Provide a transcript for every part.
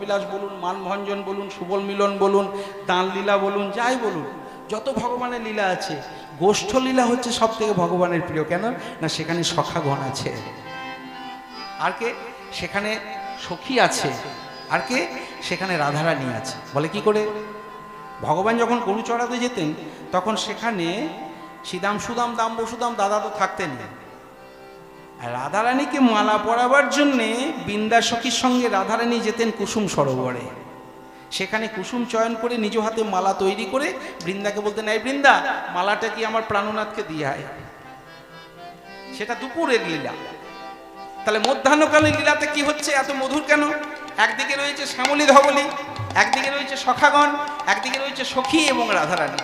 ভোগাবিলাস বলুন, মানভঞ্জন বলুন, সুবল মিলন বলুন, দান লীলা বলুন, যাই বলুন, যত ভগবানের লীলা আছে, গোষ্ঠ লীলা হচ্ছে সব থেকে ভগবানের প্রিয়, কেন? না, সেখানে সখাগণ আছে। আর কে? সেখানে সখী আছে, আর কে? সেখানে রাধারানী আছে। বলে কি করে? ভগবান যখন গরু চড়াতে যেতেন, তখন সেখানে সিদাম সুদাম, দাম বসুদাম দাদা তো থাকতেন না রাধারানীকে মালা পরাবার জন্যে বৃন্দা সখীর সঙ্গে রাধারানী যেতেন কুসুম সরোবরে। সেখানে কুসুম চয়ন করে নিজ হাতে মালা তৈরি করে বৃন্দাকে বলতেন, এই বৃন্দা, মালাটা কি আমার প্রাণনাথকে দিয়ে হয় সেটা দুপুরের লীলা। তাহলে মধ্যাহ্নকালীন লীলাতে কি হচ্ছে? এত মধুর কেন? একদিকে রয়েছে শ্যামলী ধবলী, একদিকে রয়েছে সখাগণ, একদিকে রয়েছে সখী এবং রাধারানী।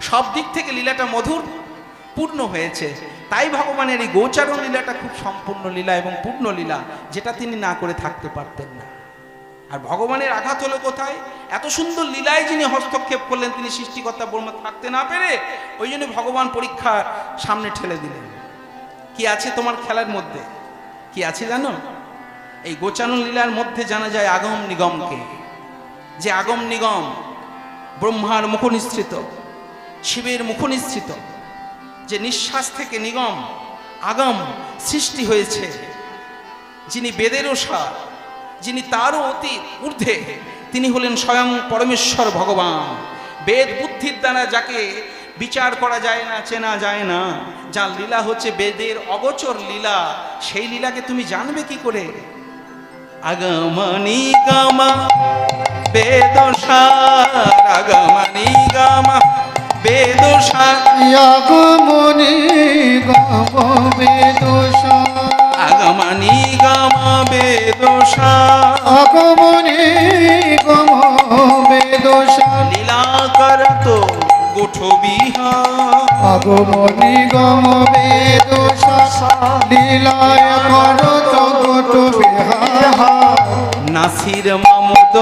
সব দিক থেকে লীলাটা মধুর। পূর্ণ হয়েছে। তাই ভগবানের এই গোচারণ লীলাটা খুব সম্পূর্ণ লীলা এবং পূর্ণ লীলা যেটা তিনি না করে থাকতে পারতেন না। আর ভগবানের আঘাত হলো কোথায়? এত সুন্দর লীলায় যিনি হস্তক্ষেপ করলেন, তিনি সৃষ্টিকর্তা ব্রহ্মা থাকতে না পেরে ওই জন্য ভগবান পরীক্ষার সামনে ঠেলে দিলেন। কি আছে তোমার খেলার মধ্যে? কি আছে জানো? এই গোচারণ লীলার মধ্যে জানা যায় আগম নিগমকে। যে আগম নিগম ব্রহ্মার মুখ মুখনিসৃত, শিবের মুখ মুখনিসৃত যে নিঃশ্বাস থেকে নিগম, আগম সৃষ্টি হয়েছে। যিনি বেদেরও সার যিনি তারও অতি ঊর্ধ্বে, তিনি হলেন স্বয়ং পরমেশ্বর ভগবান। বেদ বুদ্ধির দ্বারা যাকে বিচার করা যায় না, চেনা যায় না, যার লীলা হচ্ছে বেদের অগোচর লীলা, সেই লীলাকে তুমি জানবে কি করে? আগমনি গামা বেদসার আগমনি গামা বেদসার আগমনি গম বেদোষা। আগমনি গামা বেদসার আগমনি গম বেদোষা। লীলা করত গোঠ বিহার। আগমনি গম বেদোষা। লীলায় গোট বিহার। নাসির মামুদ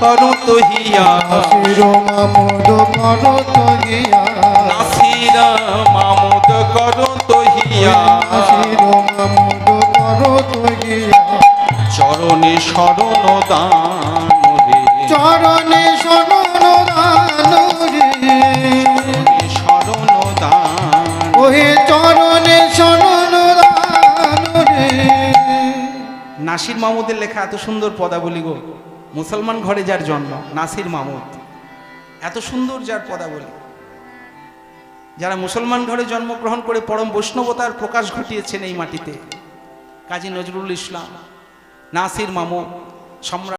করত হিয়া। শির মামুদ করত গিয়া নাসির মামুদ করত হিয়া। শির মামুদ করত গিয়া চরণে শরণ দান রে। চরণে শরণ দান রে। শরণ দান। ওহে চরণে শরণ দান রে। নাসির মামুদের লেখা এত সুন্দর পদাবলী গো। মুসলমান ঘরে যার জন্ম, নাসির মাহমুদ এত সুন্দর যার পদাবলী। যারা মুসলমান ঘরে জন্মগ্রহণ করে পরম বৈষ্ণবতার প্রকাশ ঘটিয়েছেন এই মাটিতে, কাজী নজরুল ইসলাম, নাসির মামু সম্রাট